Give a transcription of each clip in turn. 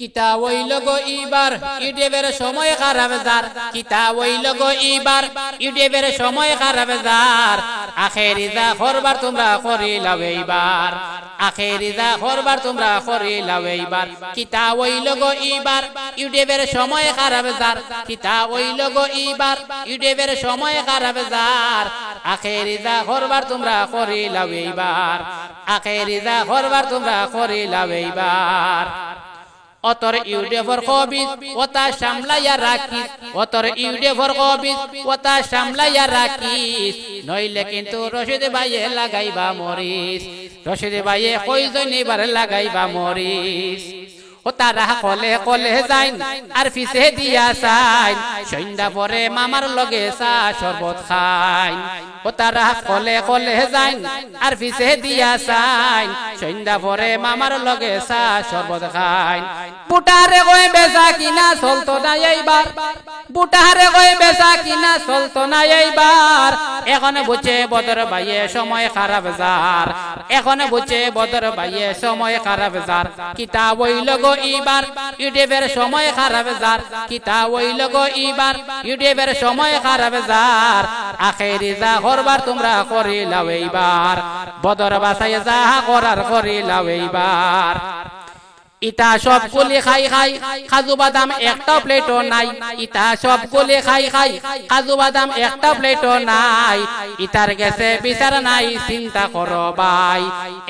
কিতা ওইল গো ইবার ইউটিউবের সময় খারাপ যার কিতা ওইল গো ইবার ইউটিউবের সময় খারাপ যার আখেরি যা করবার তোমরা করিলাও এইবার। আখেরি যা করবার তোমরা করিলাও এইবার। কিতা ওইল গো ইবার ইউটিউবের সময় খারাপ যার কিতা ওইল গো ইবার ইউটিউবের সময় খারাপ যার আখেরি যা করবার তোমরা করিলাও এইবার। আখেরি যা করবার তোমরা করিলাও এইবার। অতর ইউডেভর কবিজ, ওতা সামলাইয়া রাখিস। অতর ইউডেভর কবিজ, ওতা সামলাইয়া রাখিস। নইলে কিন্তু রশিদ ভাইয়ে লাগাইবা মরিস। রশিদ ভাইয়ে কইজন এবার লাগাইবা মরিস? ও তারা কলে কলে যাইন, আর ফিসে দিয়া সাইন। সন্ধ্যা পরে মামার লগে চা শরবত খাইন। ও তারা কলে কলে যাইন, আর ফিসে দিয়া সাইন। সন্ধ্যা পরে মামার লগে চা শরবত খাইন। পুটারে কই বেচা কিনা চলতো না এইবার। বুটারে কই বেচা কিনা চলতো না এইবার। এখন বুঝে বদর ভাইয়ে সময় খারাপ যার। এখন বুঝে বদর ভাইয়ে সময় খারাপ যার। কিতা ওইল গো ইবার ইউটিউবের সময় খারাপ যার। কিতা ওইল গো ইবার ইউটিউবের সময় খারাপ যার। আখেরি যা করবার তোমরা করিলাও এইবার। বদর বাসায় যা করার করিলাও এইবার। ইতা সব গলে খাই খাই, কাজু বাদাম একটা প্লেটও নাই, ইতা সব গলে খাই খাই, কাজু বাদাম একটা প্লেটও নাই, ইতার গেছে বিচার নাই, চিন্তা করো ভাই,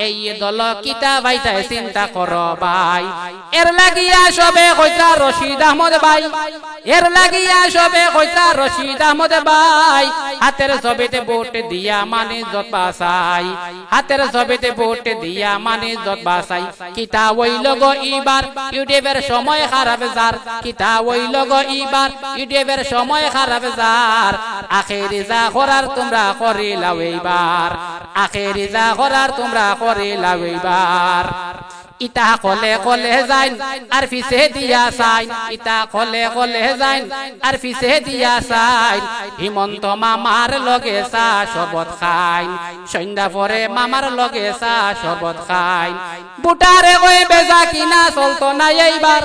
এই দল কিতা ভাইটাই চিন্তা করো ভাই। এর লাগিয়া সবে কইতা রশিদ আহমদ ভাই এর লাগিয়া সবে কইতা, রশিদ আহমদ ভাই, হাতের ছবিতে ভোট দিয়া মানে যত বাসাই হাতের ছবিতে ভোট দিয়া মানে যত বাসাই কিতা ওইল গো ইবার ইউটিউবের সময় খারাপ যার। কিতা ওইল গো ইবার ইউটিউবের সময় খারাপ যার। আখেরি যা করার তোমরা করিলাও এইবার। আখেরি যা করার তোমরা করিলাও এইবার। ইতা কলে কলে যাইন, আর ফিসে দিয়া সাইন ইতা কলে কলে যাইন, আর ফিসে দিয়া সাইন হিমন্ত মামার লগে চা শরবত খাইন। সন্ধ্যা পরে মামার লগে চা শরবত খাইন। বুটারে কই বেজা কিনা চলতো না এইবার।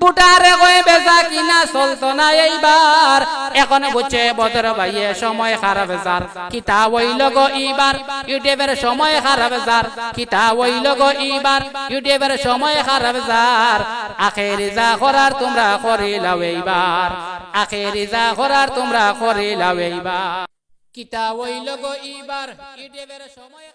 বুটারে কই বেজা কিনা চলতো না এইবার। এখন বুঝছে বদর ভাইয়ে সময় খারাপ যার। কিতা ওইল গো ইবার ইউটিউবের সময় খারাপ যার। কিতা ওইল গো ইবার ইউটিউবের সময় খারাপ যার। আখেরি যা করার তোমরা করিলাও এইবার। আখেরি যা করার তোমরা করিলাও এইবার। কিতা ওইল গো ইবার ইউটিউবের সময়